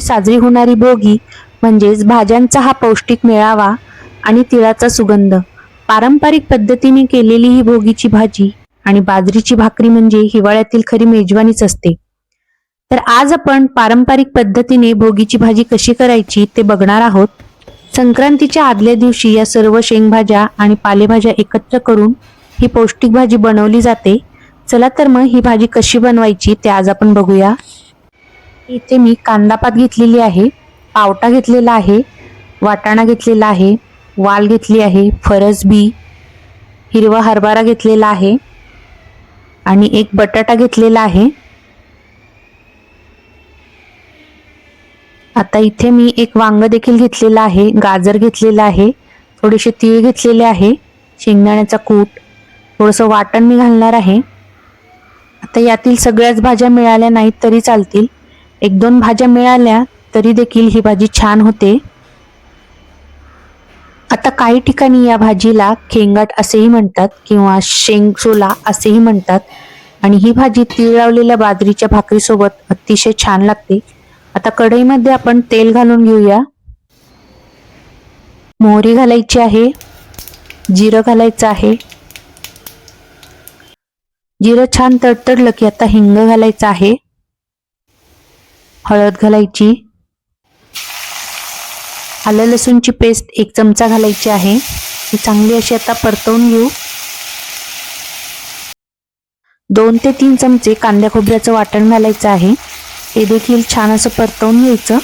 साजरी होणारी भोगी म्हणजेच भाज्यांचा हा पौष्टिक मेळावा आणि तिळाचा सुगंध. पारंपरिक पद्धतीने केलेली ही भोगीची भाजी आणि बाजरीची भाकरी म्हणजे हिवाळ्यातील खरी मेजवानीच असते. तर आज आपण पारंपरिक पद्धतीने भोगीची भाजी कशी करायची ते बघणार आहोत. संक्रांतीच्या आदल्या दिवशी या सर्व शेंगभाज्या आणि पालेभाज्या एकत्र करून ही पौष्टिक भाजी बनवली जाते. चला तर मग ही भाजी कशी बनवायची ते आज आपण बघूया. इथे मी कांदापात घेतलेली आहे पावटा घेतलेला आहे वाटाणा घेतलेला आहे वाल घेतली आहे फरसबी हिरवा हरभरा घेतलेला आहे आणि एक बटाटा घेतलेला आहे. आता इथे मी एक वांग देखील घेतलेलं आहे गाजर घेतलेला आहे थोडेसे तीळ घेतलेले आहे शेंगदाण्याचा कूट थोडंसं वाटण मी घालणार आहे. आता यातील सगळ्याच भाज्या मिळाल्या नाहीत तरी चालतील. एक दोन भाज्या मिळाल्या तरी देखील ही भाजी छान होते. आता काही ठिकाणी या भाजीला खेंगाट असेही म्हणतात किंवा शेंगसोला असेही म्हणतात. आणि ही भाजी तीळ लावलेल्या बाजरीच्या भाकरीसोबत अतिशय छान लागते. आता कढईमध्ये आपण तेल घालून घेऊया. मोहरी घालायची आहे. जिरं घालायचं आहे. जिरं छान तडतडलं की आता हिंग घालायचं आहे. हळद घालायची. आलं लसूणची पेस्ट एक चमचा घालायची आहे. ही चांगली अशी आता परतवून घेऊ. दोन ते तीन चमचे कांद्या खोबऱ्याचं वाटण घालायचं आहे. ते देखील छान असं परतवून घ्यायचं.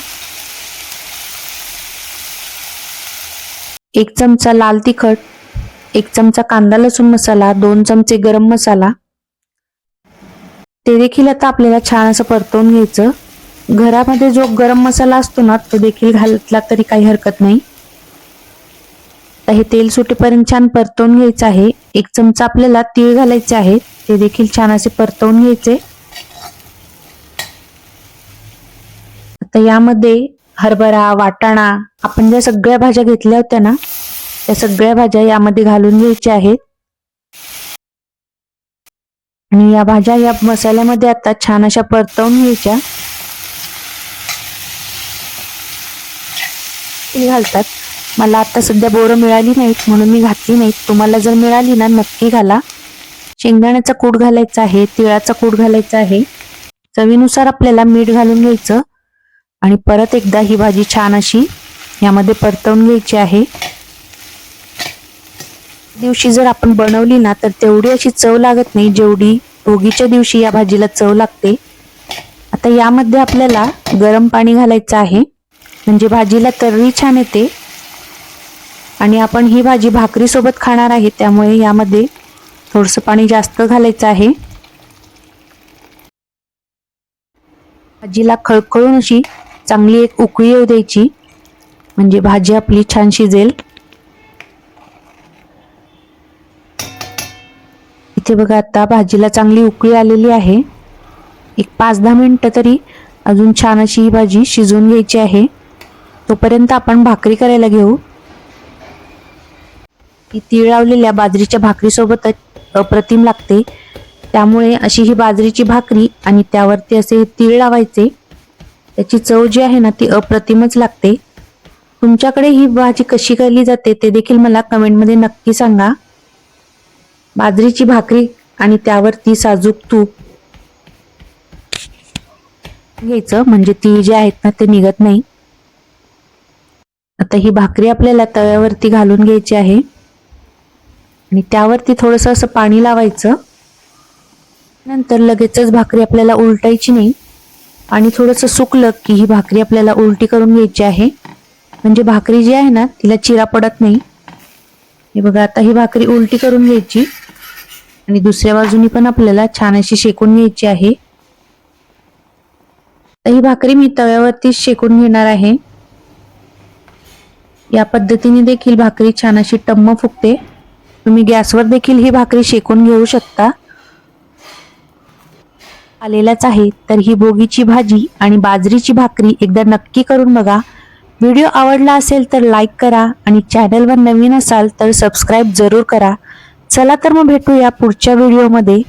एक चमचा लाल तिखट एक चमचा कांदा लसूण मसाला दोन चमचे गरम मसाला. ते देखील आता आपल्याला छान असं परतवून घ्यायचं. घरामध्ये जो गरम मसाला असतो ना तो देखील घातला तरी काही हरकत नाही. आता हे तेल सुटेपर्यंत छान परतवून घ्यायचं आहे. एक चमचा आपल्याला तीळ घालायचे आहे. ते देखील छान असे परतवून घ्यायचे. आता यामध्ये हरभरा वाटाणा आपण ज्या सगळ्या भाज्या घेतल्या होत्या ना त्या सगळ्या भाज्या यामध्ये घालून घ्यायच्या आहेत. आणि या भाज्या या मसाल्यामध्ये आता छान अशा परतवून घ्यायच्या. घालतात. मला आता सध्या बोरं मिळाली नाहीत म्हणून मी घातली नाहीत. तुम्हाला जर मिळाली ना नक्की घाला. शेंगदाण्याचा कूट घालायचा आहे तिळाचा कूट घालायचा आहे. चवीनुसार आपल्याला मीठ घालून घ्यायचं. आणि परत एकदा ही भाजी छान अशी यामध्ये परतवून घ्यायची आहे. दिवशी जर आपण बनवली ना तर तेवढी अशी चव लागत नाही जेवढी भोगीच्या दिवशी या भाजीला चव लागते. आता यामध्ये आपल्याला गरम पाणी घालायचं आहे. म्हणजे भाजीला तर्री छान येते. आणि आपण ही भाजी भाकरीसोबत खाणार आहे त्यामुळे यामध्ये थोडंसं पाणी जास्त घालायचं आहे. भाजीला खळखळून अशी चांगली एक उकळी येऊ द्यायची. म्हणजे भाजी आपली छान शिजेल. इथे बघा आता भाजीला चांगली उकळी आलेली आहे. एक पाच दहा मिनटं तरी अजून छान अशी ही भाजी शिजवून घ्यायची आहे. तोपर्यंत आपण भाकरी करायला घेऊ. ही तीळ लावलेल्या बाजरीच्या भाकरीसोबतच अप्रतिम लागते. त्यामुळे अशी ही बाजरीची भाकरी आणि त्यावरती असे तीळ लावायचे. त्याची चव जी आहे ना ती अप्रतिमच लागते. तुमच्याकडे ही भाजी कशी केली जाते ते देखील मला कमेंटमध्ये नक्की सांगा. बाजरीची भाकरी आणि त्यावरती साजूक तूप घ्यायचं. म्हणजे तीळ जे आहेत ना ते निघत नाही. आता ही भाकरी आपल्याला तव्यावरती घालून घ्यायची आहे. आणि त्यावरती थोडंसं असं पाणी लावायचं. नंतर लगेचच भाकरी आपल्याला उलटायची नाही. आणि थोडंसं सुकलं की ही भाकरी आपल्याला उलटी करून घ्यायची आहे. म्हणजे भाकरी जी आहे ना तिला चिरा पडत नाही. हे बघा आता ही भाकरी उलटी करून घ्यायची. आणि दुसऱ्या बाजूनी पण आपल्याला छान अशी शेकून घ्यायची आहे. ही भाकरी मी तव्यावरती शेकून घेणार आहे. या पद्धतीने देखील भाकरी छान अशी टम्म फुगते. तुम्ही गॅसवर देखील ही भाकरी शेकून घेऊ शकता. आलेलाच आहे तर ही बोगीची भाजी आणि बाजरीची भाकरी एकदा नक्की करून बघा. व्हिडिओ आवडला असेल तर लाईक करा आणि चॅनलवर नवीन असाल तर सबस्क्राईब जरूर करा. चला तर मग भेटूया पुढच्या व्हिडिओमध्ये.